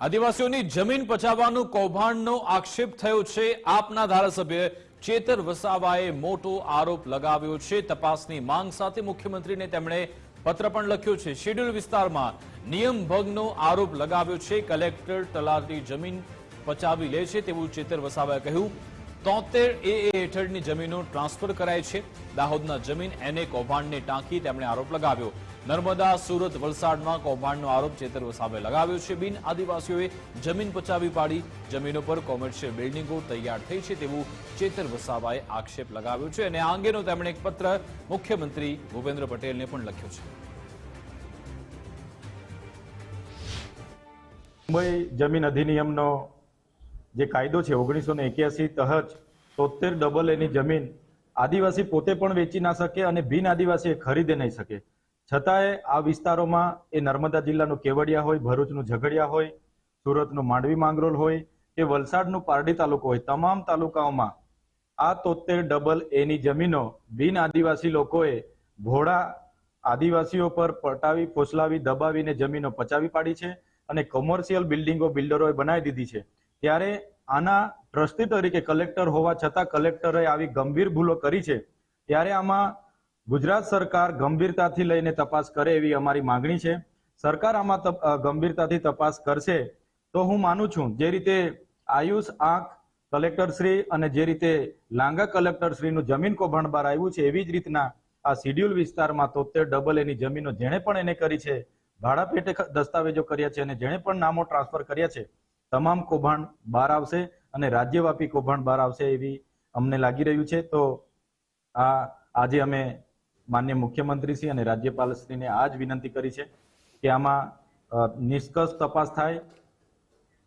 આદિવાસીઓની જમીન પચાવવાનું કૌભાંડનો આક્ષેપ થયો છે. આપના ધારાસભ્ય ચેતર વસાવાએ મોટો આરોપ લગાવ્યો છે. તપાસની માંગ સાથે મુખ્યમંત્રીને તેમણે પત્ર પણ લખ્યો છે. શેડ્યુલ વિસ્તારમાં નિયમ ભંગનો આરોપ લગાવ્યો છે. કલેક્ટર તલાટી જમીન પચાવી લે છે તેવું ચેતર વસાવાએ કહ્યું. તોતેર એ હેઠળની જમીનો ટ્રાન્સફર કરાય છે. દાહોદના જમીન એને કૌભાંડને ટાંકી તેમણે આરોપ લગાવ્યો. નર્મદા, સુરત, વલસાડમાં કૌભાંડનો આરોપ ચેતર વસાવે લગાવ્યો છે. બિન આદિવાસીઓએ જમીન પચાવી પાડી. જમીનો પર કોમર્શિયલ બિલ્ડિંગો તૈયાર થઈ છે તેવું ચેતર વસાવાએ આક્ષેપ લગાવ્યો છે અને આ અંગેનો તેમણે એક પત્ર મુખ્યમંત્રી ભૂપેન્દ્ર પટેલને પણ લખ્યો છે. મુંબઈ જમીન અધિનિયમનો જે કાયદો છે, ઓગણીસો ને એક્યાસી તહત તોતેર ડબલ એની જમીન આદિવાસી પોતે પણ વેચી ના શકે અને બિન આદિવાસી ખરીદે નહીં શકે. છતાંય આ વિસ્તારોમાં એ નર્મદા જિલ્લાનું કેવડિયા હોય, ભરૂચનું ઝઘડિયા હોય, સુરતનું માંડવી માંગરોલ હોય, કે વલસાડનું પારડી તાલુકો હોય, તમામ તાલુકાઓમાં આ તોતેર ડબલ એની જમીનો બિન આદિવાસી લોકોએ ભોળા આદિવાસીઓ પર પટાવી, ફોસલાવી, દબાવીને જમીનો પચાવી પાડી છે અને કોમર્શિયલ બિલ્ડિંગો, બિલ્ડરોએ બનાવી દીધી છે. ત્યારે આના ટ્રસ્ટી તરીકે કલેક્ટર હોવા છતાં કલેક્ટરે આવી ગંભીર ભૂલો કરી છે. ત્યારે આમાં ગુજરાત સરકાર ગંભીરતાથી લઈને તપાસ કરે એવી અમારી માંગણી છે. સરકાર આમાં ગંભીરતાથી તપાસ કરશે તો હું માનું છું જે રીતે આયુષ આંખ કલેક્ટર શ્રી અને જે રીતે લાંગા કલેક્ટર શ્રીનું જમીન કૌભાંડ બહાર આવ્યું છે એવી જ રીતના આ શિડ્યુલ વિસ્તારમાં તોતેર ડબલ એની જમીનો જેણે પણ એને કરી છે. ભાડા પેટે દસ્તાવેજો કર્યા છે અને જેણે પણ નામો ટ્રાન્સફર કર્યા છે. તમામ કૌભાંડ બહાર આવશે અને રાજ્યવ્યાપી કૌભાંડ બહાર આવશે એવી અમને લાગી રહ્યું છે. તો આ આજે અમે માન્ય મુખ્યમંત્રી શ્રી અને રાજ્યપાલ શ્રીને આ જ વિનંતી કરી છે કે આમાં નિષ્કર્ષ તપાસ થાય